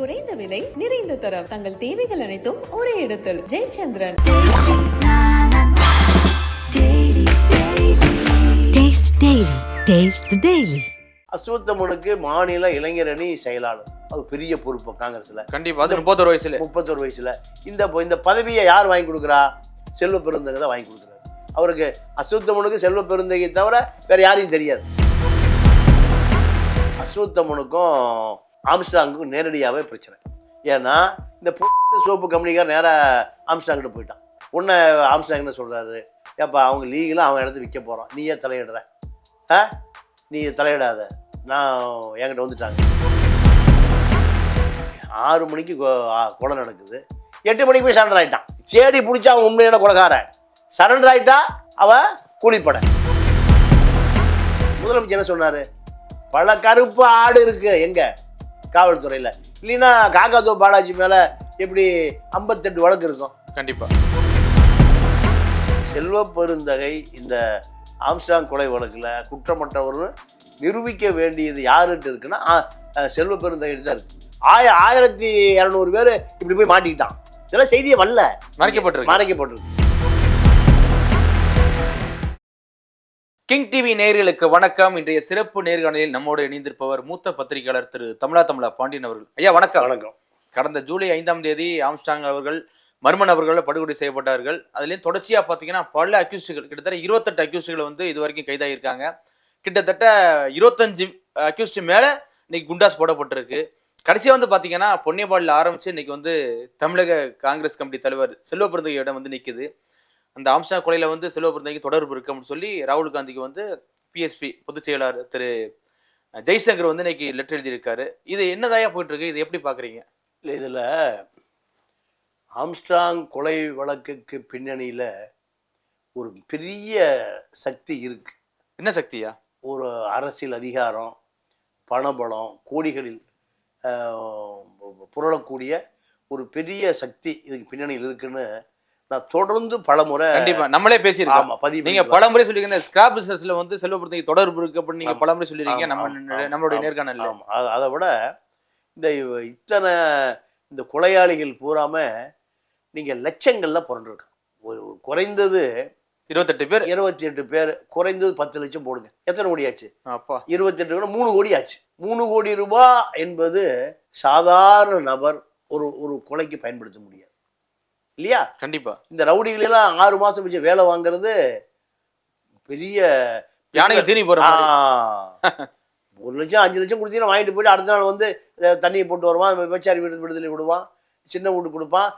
குறைந்த விலை நிறைந்த தரம். தங்கள் தேவைகள் அனைத்தும் ஒரே இடத்தில். Jayachandran. Taste Daily. Taste the Daily. அஸ்வத்தமனுக்கு மாநில இளைஞரணி செயலாளர். அது பெரிய பொறுப்பு காங்கிரஸ்ல. கண்டிப்பா அது முப்பத்தொரு வயசுல. முப்பத்தொரு வயசுல. இந்த இந்த பதவியை யார் வாங்கி கொடுக்குறா? செல்வ பெருந்தகை தான் வாங்கி கொடுக்குறாரு. அவருக்கு அஸ்வத்தமனுக்கு செல்வ பெருந்தகை தவிர வேற யாரையும் தெரியாது. அஸ்வத்தமனுக்கும் ஆம்ஸ்டாங்குக்கும் நேரடியாகவே பிரச்சனை. ஏன்னா இந்த சோப்பு கம்பெனிக்கார் நேராக ஆம்ஸ்டாங்கிட்ட போயிட்டான். உன்னை ஆம்ஸ்டாங்னு என்ன சொல்கிறாரு ஏப்பா அவங்க லீகலாக அவன் இடத்த விற்க போகிறான் நீ ஏன் தலையிடுற. ஆ? நீ தலையிடாத. நான் என்கிட்ட வந்துட்டாங்க. ஆறு மணிக்கு கொலை நடக்குது. எட்டு மணிக்கு போய் சரண்டர் ஆகிட்டான் தேடி பிடிச்சா அவன் உண்மையான கொலைகாரன். சரண்டர் ஆயிட்டா அவன் கூலிப்படை. முதலமைச்சர் என்ன சொன்னார்? பல கருப்பு ஆடு இருக்குது எங்கே? காவல்துறையில. இல்லைன்னா காக்காத்தோ பாலாஜி மேல எப்படி ஐம்பத்தெட்டு வழக்கு இருக்கும்? கண்டிப்பா. செல்வ பெருந்தகை இந்த ஆம்ஸ்டாங் கொலை வழக்கில் குற்றமற்றவர்னு நிரூபிக்க வேண்டியது யாருகிட்ட இருக்குன்னா செல்வ பெருந்தகை தான் இருக்கு. ஆய ஆயிரத்தி இரநூறு பேர் இப்படி போய் மாட்டிக்கிட்டான். இதெல்லாம் செய்தியே வரல. மறைக்கப்பட்டிருக்கு. மறைக்கப்பட்டிருக்கு. கிங் டிவி நேயர்களுக்கு வணக்கம். இன்றைய சிறப்பு நேர்காணலில் நம்மோடு இணைந்திருப்பவர் மூத்த பத்திரிகையாளர் திரு தமிழா தமிழா பாண்டியன் அவர்கள். ஐயா வணக்கம். வணக்கம். கடந்த ஜூலை ஐந்தாம் தேதி ஆம்ஸ்டாங் அவர்கள் மர்மன் அவர்கள் படுகொலை செய்யப்பட்டார்கள். அதுலேயும் தொடர்ச்சியா பார்த்தீங்கன்னா பல அக்யூஸ்டுகள் கிட்டத்தட்ட இருபத்தெட்டு அக்யூஸ்டுகள் வந்து இது வரைக்கும் கைதாகியிருக்காங்க. கிட்டத்தட்ட இருபத்தஞ்சு அக்யூஸ்டு மேல இன்னைக்கு குண்டாஸ் போடப்பட்டிருக்கு. கடைசியா வந்து பாத்தீங்கன்னா பொன்னியபாடியில் ஆரம்பிச்சு இன்னைக்கு வந்து தமிழக காங்கிரஸ் கமிட்டி தலைவர் செல்வ பெருந்தகையிடம் வந்து நிக்குது. அந்த ஆம்ஸ்டாங் கொலையில வந்து செல்வ பெருந்தகைக்கு தொடர்பு இருக்கு அப்படின்னு சொல்லி ராகுல் காந்திக்கு வந்து பிஎஸ்பி பொதுச் செயலாளர் திரு ஜெய்சங்கர் வந்து இன்னைக்கு லெட்டர் எழுதியிருக்காரு. இது என்னதாயா போயிட்டு இருக்கு இது எப்படி பாக்குறீங்க? இல்லை இதில் ஆம்ஸ்ட்ராங் கொலை வழக்குக்கு பின்னணியில் ஒரு பெரிய சக்தி இருக்கு. என்ன சக்தியா? ஒரு அரசியல் அதிகாரம் பணபலம் கோடிகளில் புரளக்கூடிய ஒரு பெரிய சக்தி இதுக்கு பின்னணியில் இருக்குன்னு நான் தொடர்ந்து பலமுறை கண்டிப்பா. நம்மளே பேசியிருக்கோம். பதிவு நீங்க பண்ணிருக்கேன். பல முறை சொல்லிருக்கீங்க ஸ்கிராப் பிசினஸ்ல வந்து செல்வபுரத்துக்கு தொடர்பு இருக்கு அப்படின்னு நீங்க ஆமா. பல முறை சொல்லிருக்கீங்க ஆமா, நம்ம நம்மளுடைய ஆமா. அத- விட இந்த இத்தனை இந்த கொலையாளிகள் பூராம நீங்க லட்சங்கள்ல புரண்டிருக்கான் ஒரு குறைந்தது இருபத்தெட்டு பேர். இருபத்தி எட்டு பேர் குறைந்தது பத்து லட்சம் போடுங்க. எத்தனை கோடி ஆச்சு? அப்பா. இருபத்தி எட்டு கூட மூணு கோடி ஆச்சு. மூணு கோடி ரூபாய் என்பது சாதாரண நபர் ஒரு ஒரு கொலைக்கு பயன்படுத்த முடியாது. இல்லையா? கண்டிப்பா. இந்த ரவுடிகளெல்லாம் ஆறு மாசம் வச்சு வேலை வாங்குறது பெரிய யானைக்கு தீனி போற. ஒரு லட்சம் அஞ்சு லட்சம் கொடுத்தீங்கன்னா வாங்கிட்டு போயிட்டு அடுத்த நாள் வந்து தண்ணியை போட்டு வருவான் விபச்சாரி வீடு விடுதலை விடுவான் சின்ன வீடு கொடுப்பான்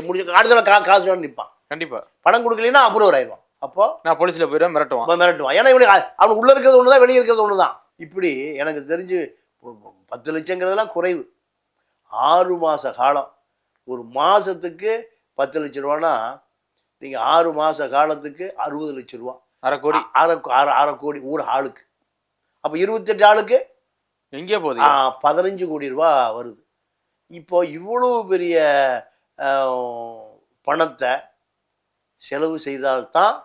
முடிஞ்ச அடுத்த நாள் கா காசு வேணும் நிற்பான் கண்டிப்பா. பணம் கொடுக்கலைன்னா அப்ரூவர் ஆயிடுவான் அப்போ நான் போலீஸ்ல போயிடுவேன் மிரட்டுவான். அவன் மிரட்டுவான். ஏன்னா இவனுக்கு அ- அவனுக்கு உள்ள இருக்கிறது ஒன்று தான் வெளியே இருக்கிறது ஒன்று தான் இப்படி எனக்கு தெரிஞ்சு பத்து லட்சங்கிறதெல்லாம் குறைவு. ஆறு மாத காலம். ஒரு மாதத்துக்கு பத்து லட்ச ரூபானா நீங்கள் ஆறு மாத காலத்துக்கு அறுபது லட்ச ரூபா. அரை கோடி. அரை அரை அரை கோடி ஒரு ஆளுக்கு. அப்போ இருபத்தெட்டு ஆளுக்கு? எங்கேயோ போகுது பதினஞ்சு கோடி ரூபா வருது. இப்போ இவ்வளவு பெரிய பணத்தை செலவு செய்தால்தான்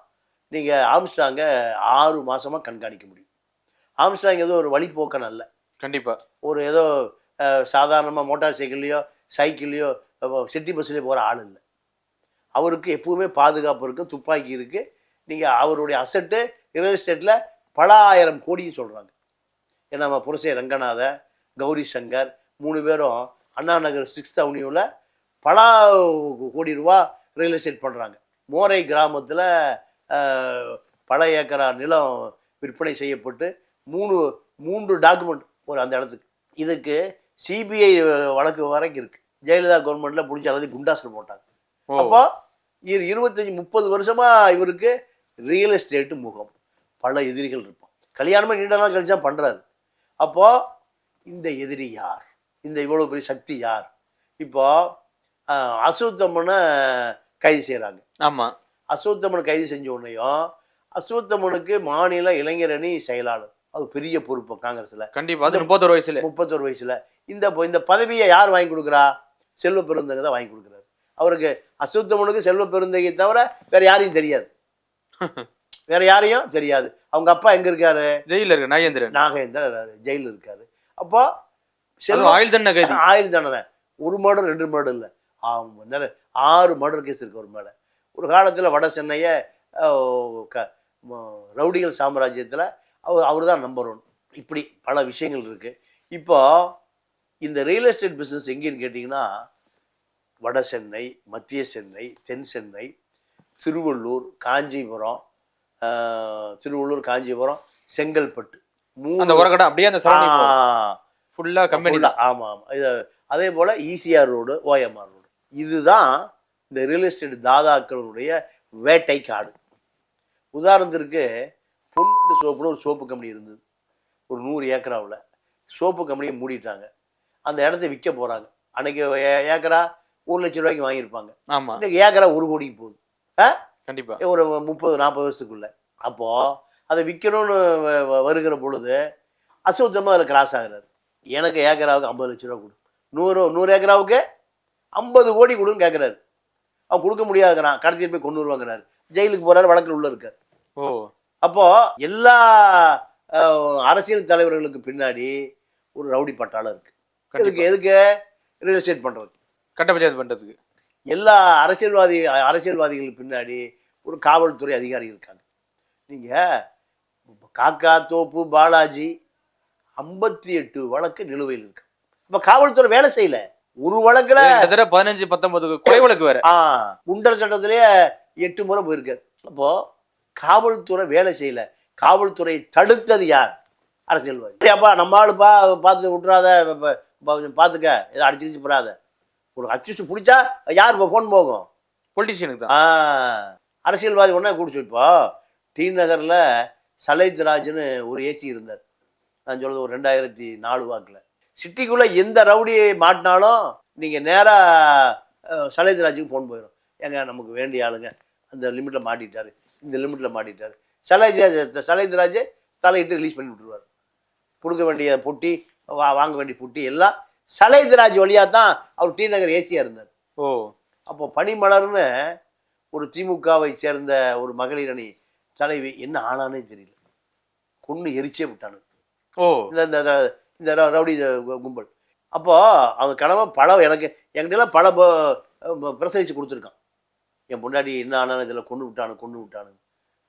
நீங்கள் ஆம்ஸ்டாங்க ஆறு மாசமா கண்காணிக்க முடியும். ஆம்ஸ்டாங் ஏதோ ஒரு வழிபோக்கன் அல்ல. கண்டிப்பா. ஒரு ஏதோ சாதாரணமாக மோட்டார் சைக்கிள்லையோ சைக்கிள்லையோ சிட்டி பஸ்லேயோ போகிற ஆள் இல்லை. அவருக்கு எப்பவுமே பாதுகாப்பு இருக்குது துப்பாக்கி இருக்குது நீங்கள் அவருடைய அசட்டு ரியல் எஸ்டேட்டில் பல ஆயிரம் கோடி சொல்கிறாங்க ஏன்னா நம்ம புரசே ரங்கநாத கௌரி சங்கர் மூணு பேரும் அண்ணா நகர் சிக்ஸ்த் அவனியூவில் பல கோடி ரூபா ரியல் எஸ்டேட் பண்ணுறாங்க மோரை கிராமத்தில் பல ஏக்கரா நிலம் விற்பனை செய்யப்பட்டு மூணு மூன்று டாக்குமெண்ட் ஒரு அந்த இடத்துக்கு. இதுக்கு சிபிஐ வழக்கு வரைக்கும் இருக்கு. ஜெயலலிதா கவர்மெண்ட்ல பிடிச்ச அளவுக்கு குண்டாசல் போட்டாங்க. அப்போ இரு இருபத்தஞ்சி முப்பது வருஷமா இவருக்கு ரியல் எஸ்டேட்டு முகம். பல எதிரிகள் இருப்பான் கல்யாணமே நீண்ட நாள் கழிச்சா பண்றாரு. அப்போ இந்த எதிரி யார்? இந்த இவ்வளவு பெரிய சக்தி யார்? இப்போ ஆஹ், அசுத்தமனை கைது செய்கிறாங்க ஆமா. அசுத்தமனை கைது செஞ்ச உடனேயும் அசுத்தமனுக்கு மாநில இளைஞரணி செயலாளர். அது பெரிய பொறுப்பு காங்கிரஸ்ல. கண்டிப்பா அது முப்பத்தொரு வயசுல. முப்பத்தொரு வயசுல. இந்த இந்த பதவியை யார் வாங்கி கொடுக்குறா? செல்வ பெருந்தகை தான் வாங்கி கொடுக்குறாரு. அவருக்கு அசுத்தமனுக்கு செல்வ பெருந்தகை தவிர வேற யாரையும் தெரியாது. வேற யாரையும் தெரியாது. அவங்க அப்பா எங்க இருக்காரு? ஜெயில இருக்கு நாகேந்திரன். நாகேந்திர ஜெயிலில் இருக்காரு. அப்போ ஆயுள் தண்டனை கைதி. ஆயுள் தண்டனை. ஒரு மர்டர் ரெண்டு மர்டர் இல்லை. ஆறு மர்டர் கேஸ் இருக்கு ஒரு மேலே. ஒரு காலத்தில் வட சென்னையை க- ரவுடிகள் சாம்ராஜ்யத்தில் அவர் அவர் தான் நம்பர் ஒன் இப்படி பல விஷயங்கள் இருக்குது இப்போ இந்த ரியல் எஸ்டேட் பிஸ்னஸ் எங்கேன்னு கேட்டிங்கன்னா வட சென்னை மத்திய சென்னை தென் சென்னை திருவள்ளூர் காஞ்சிபுரம் திருவள்ளூர் காஞ்சிபுரம் செங்கல்பட்டு. மூணு அந்த உரக்கடை அப்படியே அந்த சரௌண்டிங் ஆ, ஃபுல்லா கம்பெனி தான். ஆமாம் ஆமாம். இது அதே போல் ஈசிஆர் ரோடு ஓஎம்ஆர் ரோடு. இதுதான் இந்த ரியல் எஸ்டேட் தாதாக்களுடைய வேட்டை காடு. உதாரணத்திற்கு பொன்னுண்டு சோப்புன்னு ஒரு சோப்பு கம்பெனி இருந்தது. ஒரு நூறு ஏக்கராவில். சோப்பு கம்பெனியை மூடிட்டாங்க. அந்த இடத்த விற்க போகிறாங்க அன்னைக்கு ஏ- ஏக்கரா? ஒரு லட்சம் ரூபாய்க்கு வாங்கியிருப்பாங்க. ஆமா. இன்னைக்கு ஏக்கரா ஒரு கோடிக்கு போகுது. கண்டிப்பா. ஒரு முப்பது நாற்பது வருஷத்துக்குள்ள. அப்போது அதை விற்கணும்னு வருகிற பொழுது அசுத்தமாக அதில் கிராஸ் ஆகுறாரு. எனக்கு ஏக்கராவுக்கு ஐம்பது லட்ச ரூபா கொடு. நூறு நூறு ஏக்கராவுக்கு ஐம்பது கோடி கொடுன்னு கேட்குறாரு அவன் கொடுக்க முடியாதுங்கிறான். கடைசியில் போய் கொண்டு வருவாங்கிறாரு. ஜெயிலுக்கு போகிறாரு வழக்கில் உள்ள இருக்கார். ஓ. அப்போது எல்லா அரசியல் தலைவர்களுக்கு பின்னாடி ஒரு ரவுடி பட்டாளம் இருக்குது எதுக்கு எதுக்கு? ரியல் எஸ்டேட் பண்ணுறது கட்ட பஞ்சாயத்து பண்றதுக்கு. எல்லா அரசியல்வாதி அரசியல்வாதிகளுக்கு பின்னாடி ஒரு காவல்துறை அதிகாரி இருக்காங்க. நீங்கள் காக்கா தோப்பு பாலாஜி ஐம்பத்தி எட்டு வழக்கு நிலுவையில் இருக்கு. இப்போ காவல்துறை வேலை செய்யல. ஒரு வழக்கில் பதினஞ்சு பத்தொன்பது கொலை வழக்கு வேற. ஆ குண்டர் சட்டத்திலேயே எட்டு முறை போயிருக்காரு. அப்போ காவல்துறை வேலை செய்யல. காவல்துறை தடுத்தது யார்? அரசியல்வாதி. அப்பா நம்ம ஆளுப்பா பார்த்து ப- பார்த்துக்க. ஏதோ அடிச்சு போடாத ஒரு அக்யூஸ்ட் பிடிச்சா யார் இப்போ ஃபோன் போகும்? பொலிட்டீஷியனுக்கு தான். அரசியல்வாதி ஒன்றா கூடிச்சு இப்போ டி நகரில் சலைத் ராஜ்னு ஒரு ஏசி இருந்தார். நான் சொல்றது ஒரு ரெண்டாயிரத்தி நாலு வாக்கில். சிட்டிக்குள்ளே எந்த ரவுடி மாட்டினாலும் நீங்கள் நேராக சலைத் ராஜுக்கு ஃபோன் போயிடும் ஏங்க நமக்கு வேண்டிய ஆளுங்க. அந்த லிமிட்டில் மாட்டிட்டாரு. இந்த லிமிட்டில் மாட்டிட்டாரு. சலைத் சலைத் ராஜ் தலையிட்டு ரிலீஸ் பண்ணி விட்டுருவார். கொடுக்க வேண்டிய பொட்டி வா வாங்க வேண்டிய பொட்டி எல்லாம் சலைத் ராஜ் வழியாக தான் அவர் டி நகர் ஏசியாக இருந்தார் ஓ. அப்போ பனிமலர்னு ஒரு திமுகவை சேர்ந்த ஒரு மகளிர் அணி தலைவி என்ன ஆனானே தெரியல. கொன்று எரிச்சே விட்டானு. ஓ. இந்த இந்த ரவுடி கும்பல். அப்போ அவங்க கனவை பல எனக்கு என்கிட்டலாம் பல ப- பிரசரிச்சு கொடுத்துருக்கான். என் பொண்டாடி என்ன ஆனானு இதில் கொண்டு விட்டானு கொண்டு விட்டானு.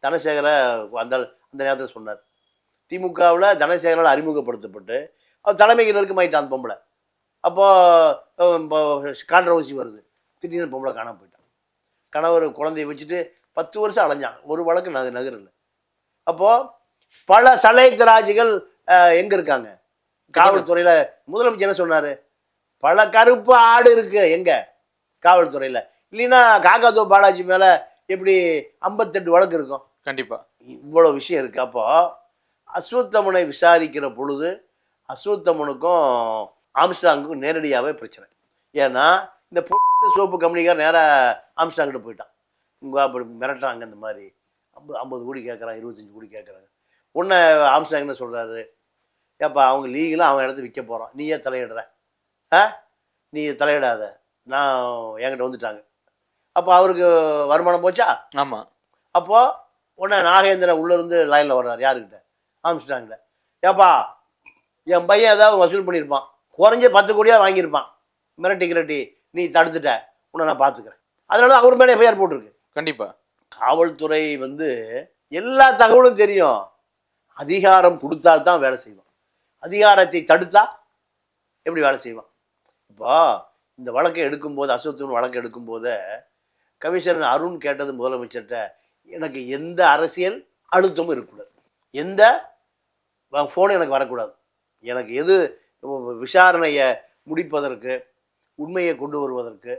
தனசேகரை அந்த அந்த நேரத்தில் சொன்னார். திமுகவில் தனசேகரால் அறிமுகப்படுத்தப்பட்டு அவர் தலைமைக்கு நெருக்கமாயிட்டான் பொம்பளை. அப்போது கான்ட்ரவர்சி வருது. திடீர்னு பொம்பளை காணாம போயிட்டான் கணவர் குழந்தைய வச்சுட்டு பத்து வருஷம் அலைஞ்சான். ஒரு வழக்கு நக நகரில். அப்போது பல சலைத்தராஜிகள் எங்கே இருக்காங்க? காவல்துறையில் முதலமைச்சர் என்ன சொன்னார்? பல கருப்பு ஆடு இருக்கு எங்க? காவல்துறையில். இல்லைன்னா காக்காத்தோ பாலாஜி மேலே எப்படி ஐம்பத்தெட்டு வழக்கு இருக்கும்? கண்டிப்பா. இவ்வளோ விஷயம் இருக்கு. அப்போ அஸ்வத்தமனை விசாரிக்கிற பொழுது அஸ்வத்தமனுக்கும் ஆம்ஸ்டாங்குக்கும் நேரடியாகவே பிரச்சனை. ஏன்னா இந்த பொட்டு சோப்பு கம்பெனிக்கார் நேராக ஆம்ஸ்டாங்கிட்ட போயிட்டான். இங்கே அப்படி மிரட்டுறாங்க இந்த மாதிரி. ஐம்பது ஐம்பது கோடி கேட்குறான் இருபத்தஞ்சி கோடி கேட்குறாங்க உன்னை ஆம்ஸ்டாங் என்ன சொல்கிறாரு ஏப்பா அவங்க லீகலாக அவன் இடத்த விற்க போகிறான் நீ ஏன் தலையிடுற. ஆ? நீ தலையிடாத. நான் என்கிட்ட வந்துட்டாங்க. அப்போ அவருக்கு வருமானம் போச்சா? ஆமா. அப்போ உடனே நாகேந்திரன் உள்ளேருந்து லைனில் வர்றார். யாருக்கிட்ட? ஆம்ஸ்டாங்கிட்ட ஏப்பா என் பையன் ஏதாவது வசூல் பண்ணியிருப்பான். குறைஞ்ச பத்து கோடியாக வாங்கியிருப்பான். மிரட்டி கிரட்டி நீ தடுத்துட்ட உன்னை நான் பார்த்துக்கிறேன் அதனால தான் அவர் மேலே எஃப்ஐஆர் போட்டிருக்கு. கண்டிப்பா. காவல்துறை வந்து எல்லா தகவலும் தெரியும். அதிகாரம் கொடுத்தால்தான் வேலை செய்வான். அதிகாரத்தை தடுத்தா எப்படி வேலை செய்வான்? இப்போ இந்த வழக்கை எடுக்கும்போது அசோத்துவன் வழக்கு எடுக்கும்போது கமிஷனர் அருண் கேட்டது முதலமைச்சர்கிட்ட எனக்கு எந்த அரசியல் அழுத்தமும் இருக்கக்கூடாது. எந்த ஃபோன் எனக்கு வரக்கூடாது. எனக்கு எது விசாரணையை முடிப்பதற்கு உண்மையை கொண்டு வருவதற்கு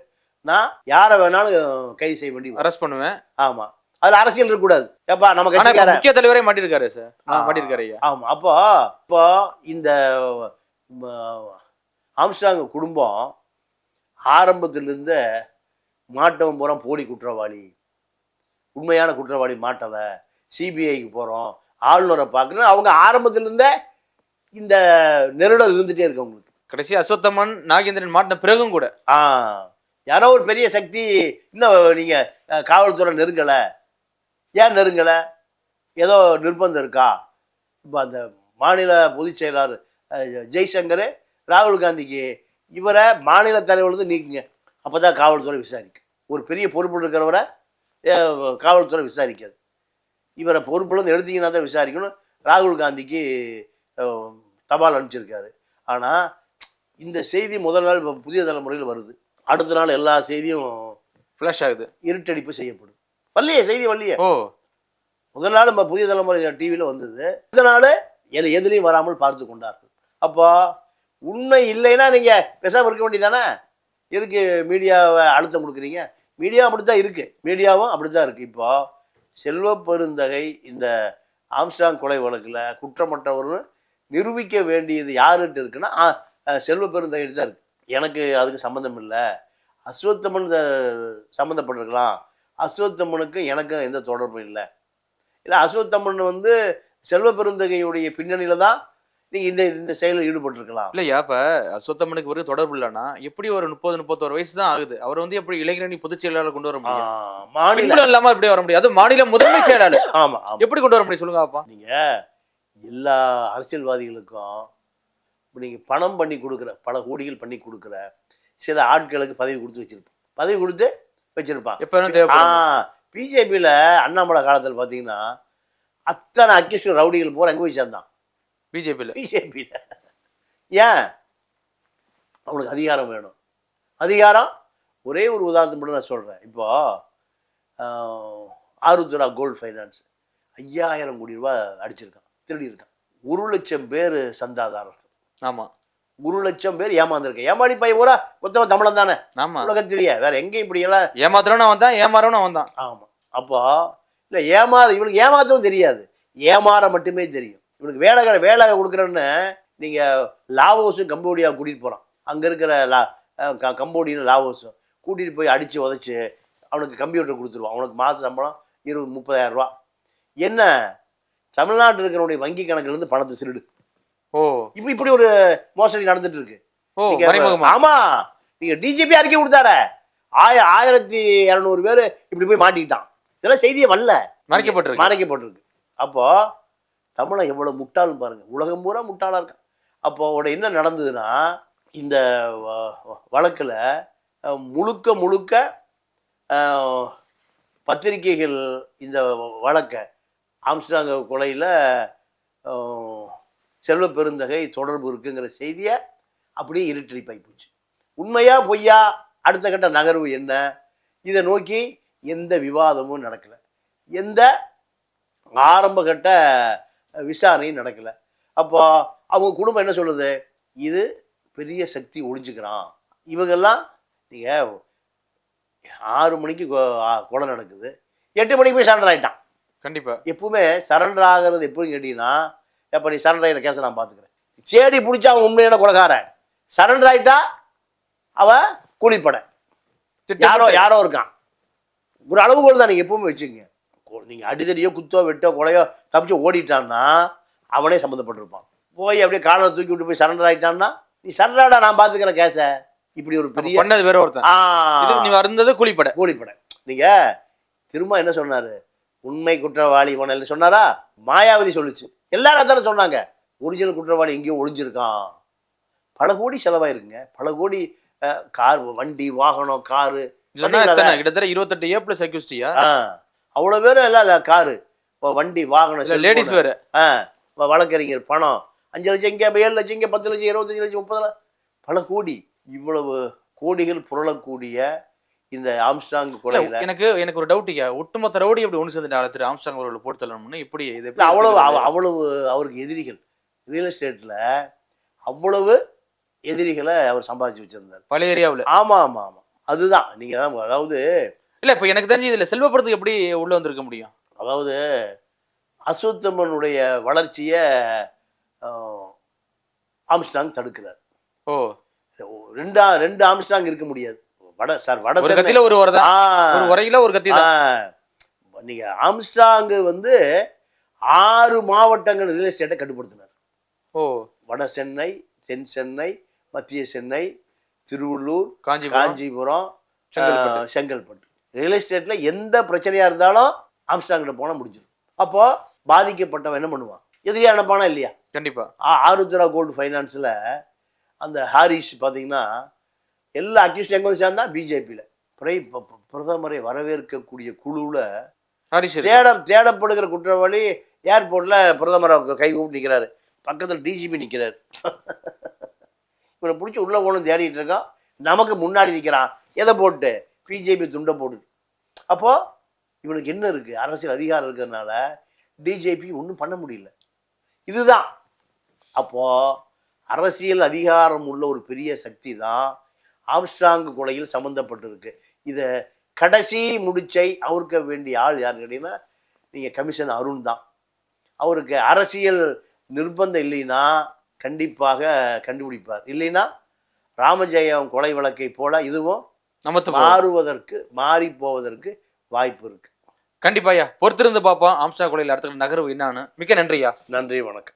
நான் யாரை வேணாலும் கைது செய்ய வேண்டி வரும். அரெஸ்ட் பண்ணுவேன். ஆமா. அதுல அரசியல் இருக்கக்கூடாது ஏப்பா நம்ம கட்சிக்கார முக்கிய தலைவரே மாட்டிருக்காரு சார். மாட்டிருக்காரு ஐயா. ஆமா. அப்போ இப்போ இந்த ஆம்ஸ்டாங் குடும்பம் ஆரம்பத்திலிருந்து மாட்டவன் பூரா போலி குற்றவாளி. உண்மையான குற்றவாளி மாட்டவ. சிபிஐக்கு போகிறோம் ஆளுநரை பார்க்குறோம் அவங்க ஆரம்பத்திலிருந்தே இந்த நெருடல் இருந்துகிட்டே இருக்கு அவங்களுக்கு. கடைசி அஸ்வத்தமன் நாகேந்திரன் மாட்டின பிறகும் கூட. ஆ யாரோ ஒரு பெரிய சக்தி இன்னும் நீங்கள் காவல்துறை நெருங்கலை? ஏன் நெருங்கலை? ஏதோ நிர்பந்தம் இருக்கா? இப்போ அந்த மாநில பொதுச் செயலாளர் ஜெய்சங்கர் ராகுல் காந்திக்கு இவரை மாநில தலைவர்லேருந்து நீக்குங்க. அப்போ தான் காவல்துறை விசாரிக்கும். ஒரு பெரிய பொறுப்பில் இருக்கிறவரை காவல்துறை விசாரிக்காது. இவரை பொறுப்புலேருந்து எடுத்தீங்கன்னா தான் விசாரிக்கணும். ராகுல் காந்திக்கு தபால் அனுப்பிச்சிருக்காரு. ஆனால் இந்த செய்தி முதல் நாள் இப்ப புதிய தலைமுறையில் வருது. அடுத்த நாள் எல்லா செய்தியும் ஃப்ளாஷ் ஆகுது. இருட்டடிப்பு செய்யப்படும். வள்ளியே செய்தி வள்ளியே. ஓ. முதல் நாள் நம்ம புதிய தலைமுறை டிவியில் வந்தது. நாள் எது எதுலேயும் வராமல் பார்த்து கொண்டார்கள். அப்போ உண்மை இல்லைன்னா நீங்கள் பேசாமல் இருக்க வேண்டியதானே எதுக்கு மீடியாவை அழுத்தம் கொடுக்குறீங்க? மீடியா அப்படி தான் இருக்குது மீடியாவும் அப்படி தான் இருக்குது இப்போ செல்வ பெருந்தகை இந்த ஆம்ஸ்டாங் கொலை வழக்கில் குற்றமற்றவர்னு நிரூபிக்க வேண்டியது யாருகிட்ட இருக்குன்னா செல்வ பெருந்தகைட்டு தான் இருக்குது எனக்கு அதுக்கு சம்மந்தம் இல்லை. அஸ்வத்தமன் சம்மந்தப்பட்டிருக்கலாம் அஸ்வத்தம்மனுக்கு எனக்கும் எந்த தொடர்பும் இல்லை. இல்லை அஸ்வத்தம்மன் வந்து செல்வ பெருந்தகையுடைய பின்னணியில் தான் நீங்கள் இந்த இந்த செயலில் ஈடுபட்டிருக்கலாம். இல்லையா இப்ப அஸ்வத்தம்மனுக்கு ஒரு தொடர்பு இல்லைன்னா எப்படி ஒரு முப்பது முப்பத்தோரு வயசு தான் ஆகுது. அவர் வந்து எப்படி இளைஞரணி பொதுச் செயலாளர் கொண்டு வர முடியும்? மாநில பின்புலம் இல்லாம எப்படி வர முடியும் அது மாநில முதன்மை செயலாளர். ஆமாம் எப்படி கொண்டு வர முடியும் சொல்லுங்க அப்பா? நீங்கள் எல்லா அரசியல்வாதிகளுக்கும் இப்போ நீங்கள் பணம் பண்ணி கொடுக்குற பல கோடிகள் பண்ணி கொடுக்குற சில ஆட்களுக்கு பதவி கொடுத்து வச்சிருப்பான் பதவி கொடுத்து வச்சிருப்பான் தேவைப்படும். ஆ பிஜேபியில் அண்ணாமலை காலத்தில் பார்த்தீங்கன்னா அத்தனை அக்கிஸ்ட் ரவுடிகள் போகிற எங்கே போய் சேர்ந்தான். பிஜேபியில. பிஜேபியில். ஏன்? அவனுக்கு அதிகாரம் வேணும். அதிகாரம்? ஒரே ஒரு உதாரணத்தை மட்டும் நான் சொல்கிறேன் இப்போ ஆருத்ரா கோல்டு ஃபைனான்ஸ் ஐயாயிரம் கோடி ரூபாய் அடிச்சிருக்கான். திருடி இருக்கான் ஒரு லட்சம் பேர் சந்தாதாரர்கள். ஆமா. ஒரு லட்சம் பேர் ஏமாந்துருக்கேன் ஏமாடி பையன் பூரா மொத்தம் தமிழன் தானே? ஆமா. உலகத்திலேயே வேற எங்கேயும் இப்படி எல்லாம் ஏமாத்துறவனும் அவன் தான் ஏமாறவனும் அவன் தான் ஆமாம் அப்போ இல்லை ஏமாற இவனுக்கு ஏமாத்தவும் தெரியாது. ஏமாற மட்டுமே தெரியும். இவனுக்கு வேலை கடை வேலை கொடுக்குறேன்னு நீங்கள் லாவோஸும் கம்போடியா கூட்டிகிட்டு போகிறான் அங்கே இருக்கிற லா அஹ் க- கம்போடியனும் லாவோஸும் கூட்டிகிட்டு போய் அடித்து உதச்சி அவனுக்கு கம்ப்யூட்டர் கொடுத்துருவான். அவனுக்கு மாத சம்பளம் இருபது முப்பதாயிரம் ரூபா. என்ன? தமிழ்நாட்டில் இருக்கிறவனுடைய வங்கி கணக்குலேருந்து பணத்தை திருடு. ஓ. இப்போ இப்படி ஒரு மோசடி நடந்துட்டு இருக்கு ஆமா. நீங்க டிஜிபி அறிக்கை கொடுத்தார. ஆய ஆயிரத்தி இரநூறு பேர் இப்படி போய் மாட்டிக்கிட்டான். இதெல்லாம் செய்தியே வரல. மறைக்கப்பட்டிருக்கு. மறைக்கப்பட்டிருக்கு. அப்போ தமிழன் எவ்வளவு முட்டாள்னு பாருங்க. உலகம் பூரா முட்டாளா இருக்கான் அப்போ உட என்ன நடந்ததுன்னா இந்த வழக்குல முழுக்க முழுக்க பத்திரிகைகள் இந்த வழக்கை ஆம்ஸ்டாங்க கொலையில் செல்வ பெருந்தகை தொடர்பு இருக்குங்கிற செய்தியை அப்படியே இருட்டடி போச்சு. உண்மையா பொய்யா? அடுத்த கட்ட நகர்வு என்ன? இதை நோக்கி எந்த விவாதமும் நடக்கலை. எந்த ஆரம்ப கட்ட விசாரணையும் நடக்கல. அப்போ அவங்க குடும்பம் என்ன சொல்லுது? இது பெரிய சக்தி ஒழிஞ்சுக்கிறான். இவங்கெல்லாம் நீங்கள் ஆறு மணிக்கு கொலை நடக்குது. எட்டு மணிக்கு போய் சண்டை ஆகிட்டான் கண்டிப்பா. எப்பவுமே சரண்டர் ஆகிறது எப்படின்னு கேட்டீங்கன்னா எப்போ நீ சரண்டர் ஆகிற கேஸை நான் பார்த்துக்கிறேன். தேடி பிடிச்சா அவன் உண்மையான கொலைகாரன். சரண்டர் ஆயிட்டா அவன் கூலிப்படை. யாரோ யாரோ இருக்கான். ஒரு அளவுகோல் தான் நீங்கள் எப்பவுமே வச்சுக்கோங்க. நீங்கள் அடிதடியோ குத்தோ வெட்டோ கொலையோ தப்பிச்சு ஓடிட்டான்னா அவனே சம்மந்தப்பட்டிருப்பான். போய் அப்படியே காலரை தூக்கி விட்டு போய் சரண்டர் ஆயிட்டான்னா நீ சரண்டராடா நான் பார்த்துக்கிறேன் கேஸை இப்படி ஒரு பெரிய பண்ணது வேற ஒருத்தன். நீ வருந்தது கூலிப்படை. கூலிப்படை. நீங்க திரும்ப என்ன சொன்னாரு? உண்மை குற்றவாளி இவன் சொன்னாரா? மாயாவதி சொல்லுச்சு. எல்லாரும் அதானே சொன்னாங்க. ஒரிஜினல் குற்றவாளி எங்கேயோ ஒளிஞ்சிருக்கான். பல கோடி செலவாயிருக்குங்க. பல கோடி கார் வண்டி வாகனம் காரு. கிட்டத்தட்ட இருபத்தெட்டு ஏ பிளஸ் அக்யூஸ்டியா அவ்வளோ பேரும் எல்லாம் இல்லை காரு. இப்போ வண்டி வாகனம் லேடிஸ் வேற. ஆ. வழக்கறிஞர் பணம். அஞ்சு லட்சம் இங்கே ஏழு லட்சம் இங்கே பத்து லட்சம் இருபத்தஞ்சு லட்சம் முப்பது லட்சம். பல கோடி. இவ்வளவு கோடிகள் புரளக்கூடிய இந்த ஆம்ஸ்டாங் கொலையில எனக்கு எனக்கு ஒரு டவுட்டியா ஒட்டுமொத்த ரவுடி எப்படி ஒன்று சேர்ந்துட்டாங்க? திரு ஆம்ஸ்டாங் அவர்களை போட்டு தள்ளணும்னு இப்படி இது எப்படி அவ்வளவு? அவ்வளவு அவருக்கு எதிரிகள். ரியல் எஸ்டேட்ல அவ்வளவு எதிரிகளை அவர் சம்பாதிச்சு வச்சிருந்தார். பழைய ஏரியாவுல. ஆமா ஆமா ஆமா. அதுதான். நீங்க தான் அதாவது இல்ல இப்ப எனக்கு தெரிஞ்சு இதுல செல்வப்புறத்துக்கு எப்படி உள்ள வந்திருக்க முடியும்? அதாவது அசுத்தம்மனுடைய வளர்ச்சியை ஆம்ஸ்டாங் தடுக்கிறார். ஓ. ரெண்டா ரெண்டு ஆம்ஸ்டாங் இருக்க முடியாது. வட சார் வட ஒரு கத்தியில ஒரு ஆ, ஒரு உரையில ஒரு கத்தி தான். ஆ, நீங்க ஆம்ஸ்டாங் வந்து ஆறு மாவட்டங்கள் ரியல் எஸ்டேட்டை கட்டுப்படுத்தினார். ஓ. வட சென்னை தென் சென்னை மத்திய சென்னை திருவள்ளூர் காஞ்சிபுரம். காஞ்சிபுரம் செங்கல்பட்டு. ரியல் எஸ்டேட்ல எந்த பிரச்சனையா இருந்தாலும் ஆம்ஸ்டாங்கிட்ட போனா முடிஞ்சிடும். அப்போ பாதிக்கப்பட்டவன் என்ன பண்ணுவான்? எதிரியா நினைப்பானா இல்லையா? கண்டிப்பா. ஆ- ஆருத்ரா கோல்டு ஃபைனான்ஸில் அந்த ஹாரிஸ் பார்த்தீங்கன்னா எல்லா அக்யூஸ்ட் எங்கே வந்து சேர்ந்தா பிஜேபியில். பிரதமரை வரவேற்கக்கூடிய குழுவில். தேட தேடப்படுகிற குற்றவாளி ஏர்போர்ட்டில் பிரதமரை கை கூப்பிட்டு நிற்கிறாரு பக்கத்தில் டிஜிபி நிற்கிறாரு இவனை பிடிச்சி உள்ளே போகணும் தேடிட்டு இருக்கான். நமக்கு முன்னாடி நிற்கிறான் எதை போட்டு? பிஜேபி துண்டை போட்டு அப்போது இவனுக்கு என்ன இருக்குது அரசியல் அதிகாரம் இருக்கிறதுனால டிஜேபி ஒன்றும் பண்ண முடியல. இதுதான். அப்போது அரசியல் அதிகாரம் உள்ள ஒரு பெரிய சக்தி தான் ஆம்ஸ்ட்ராங் கொலையில் சம்மந்தப்பட்டிருக்கு இதை கடைசி முடிச்சை அவருக்க வேண்டிய ஆள் யாருன்னு கேட்டீங்கன்னா நீங்கள் கமிஷன் அருண் தான். அவருக்கு அரசியல் நிர்பந்தம் இல்லைன்னா கண்டிப்பாக கண்டுபிடிப்பார். இல்லைன்னா ராமஜெயம் கொலை வழக்கை போல இதுவும் போகும். மாறுவதற்கு மாறி போவதற்கு வாய்ப்பு இருக்கு. கண்டிப்பா ஐயா. பொறுத்திருந்து பார்ப்போம். ஆம்ஸ்டாங் கொலையில் அடுத்த நகர்வு என்னன்னு. மிக்க நன்றி ஐயா. நன்றி வணக்கம்.